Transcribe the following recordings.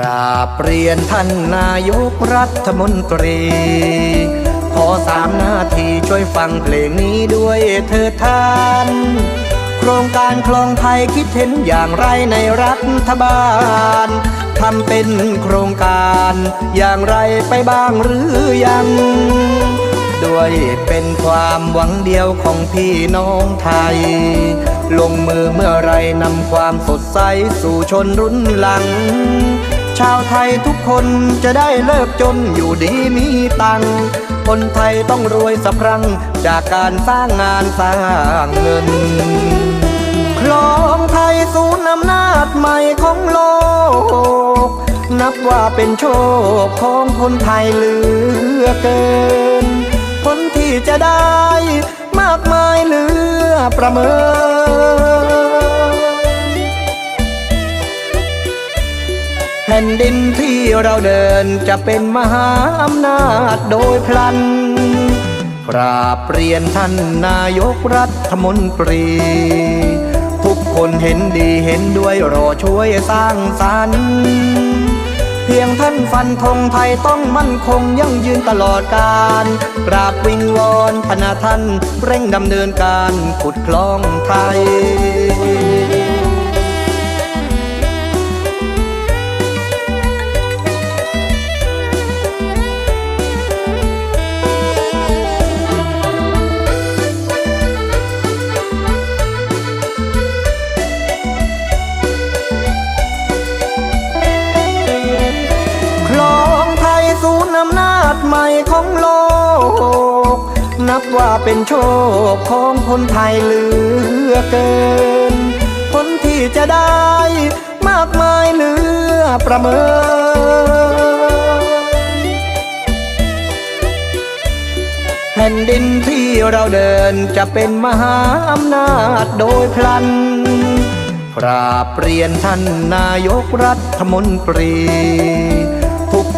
ราบเรียนท่านนายกรัฐมนตรี ขอสามนาทีช่วยฟังเพลงนี้ด้วยเถิดท่าน โครงการคลองไทยคิดเห็นอย่างไรในรัฐบาลทำเป็นโครงการอย่างไรไปบ้างหรือยัง ด้วยเป็นความหวังเดียวของพี่น้องไทย ลงมือเมื่อไรนำความสดใสสู่ชนรุ่นหลัง ชาวไทยทุกคนจะได้เลิกจนอยู่ดีมีตังค์คนไทยต้องรวยสะพรัง จากการสร้างงานสร้างเงิน คลองไทยศูนย์อำนาจใหม่ของโลก นับว่าเป็นโชคของคนไทยเหลือเกินคนที่จะได้มากมายเหลือประเมิน ผ่นดินที่เราเดินจะเป็นมหาอำนาจโดยพลัน กราบเรียนท่านนายกรัฐมนตรี ทุกคนเห็นดีเห็นด้วยรอช่วยสร้างสรรค์เพียงท่านฟันธงไทยต้องมั่นคงยั่งยืนตลอดกาลกราบวิงวอนพนาท่านเร่งดำเนินการขุดคลองไทย ของโลก นับว่าเป็นโชคของคนไทยเหลือเกินคนที่จะได้มากมายเหลือประเมิน แผ่นดินที่เราเดินจะเป็นมหาอำนาจโดยพลันกราบเรียนท่านนายกรัฐมนตรี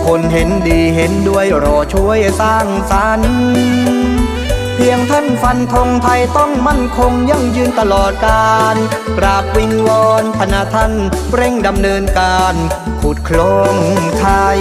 คนเห็นดีเห็นด้วยรอช่วยสร้างสรรค์เพียงท่านฟันธงไทยต้องมั่นคงยั่งยืนตลอดกาลกราบวิงวอนพนาท่านเร่งดำเนินการขุดคลงไทย